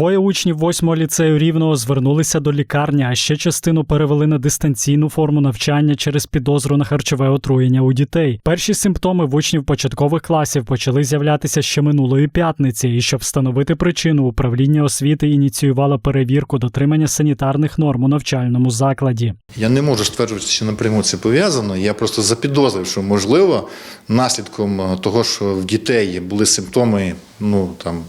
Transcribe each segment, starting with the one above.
Двоє учнів восьмого ліцею рівного звернулися до лікарні, а ще частину перевели на дистанційну форму навчання через підозру на харчове отруєння у дітей. Перші симптоми в учнів початкових класів почали з'являтися ще минулої п'ятниці, і щоб встановити причину, управління освіти ініціювало перевірку дотримання санітарних норм у навчальному закладі. Я не можу стверджувати, що напряму це пов'язано. Я просто запідозрив, що можливо наслідком е, того, що в дітей були симптоми, ну там.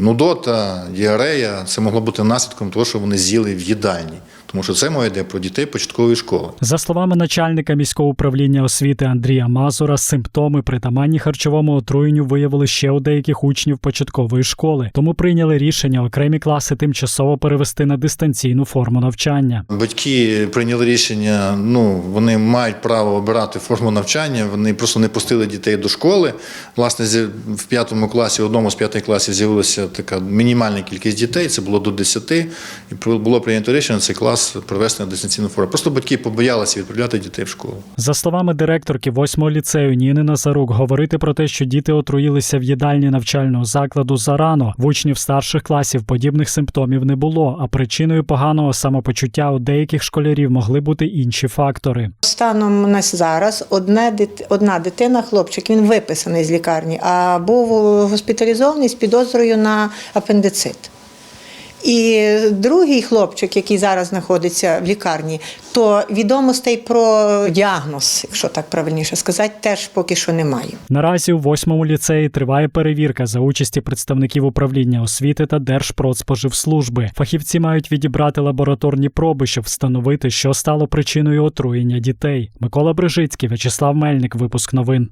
Нудота, діарея, це могло бути наслідком того, що вони з'їли в їдальні, тому що це мова йде про дітей початкової школи. За словами начальника міського управління освіти Андрія Мазура, симптоми притаманні харчовому отруєнню виявили ще у деяких учнів початкової школи, тому прийняли рішення окремі класи тимчасово перевести на дистанційну форму навчання. Батьки прийняли рішення, ну вони мають право обирати форму навчання. Вони просто не пустили дітей до школи. Власне, в п'ятому класі, в одному з п'ятих класів з'явилася така мінімальна кількість дітей. Це було до 10, і було прийнято рішення цей клас привести на дистанційну форму. Просто батьки побоялися відправляти дітей в школу. За словами директорки восьмого ліцею Ніни Назарук, говорити про те, що діти отруїлися в їдальні навчального закладу зарано. В учнів старших класів подібних симптомів не було, а причиною поганого самопочуття у деяких школярів могли бути інші фактори. Станом на зараз одне одна дитина, хлопчик, він виписаний з лікарні, а був госпіталізований з підозрою на апендицит. І другий хлопчик, який зараз знаходиться в лікарні, то відомостей про діагноз, якщо так правильніше сказати, теж поки що немає. Наразі у восьмому ліцеї триває перевірка за участі представників управління освіти та Держпродспоживслужби. Фахівці мають відібрати лабораторні проби, щоб встановити, що стало причиною отруєння дітей. Микола Брижицький, В'ячеслав Мельник, випуск новин.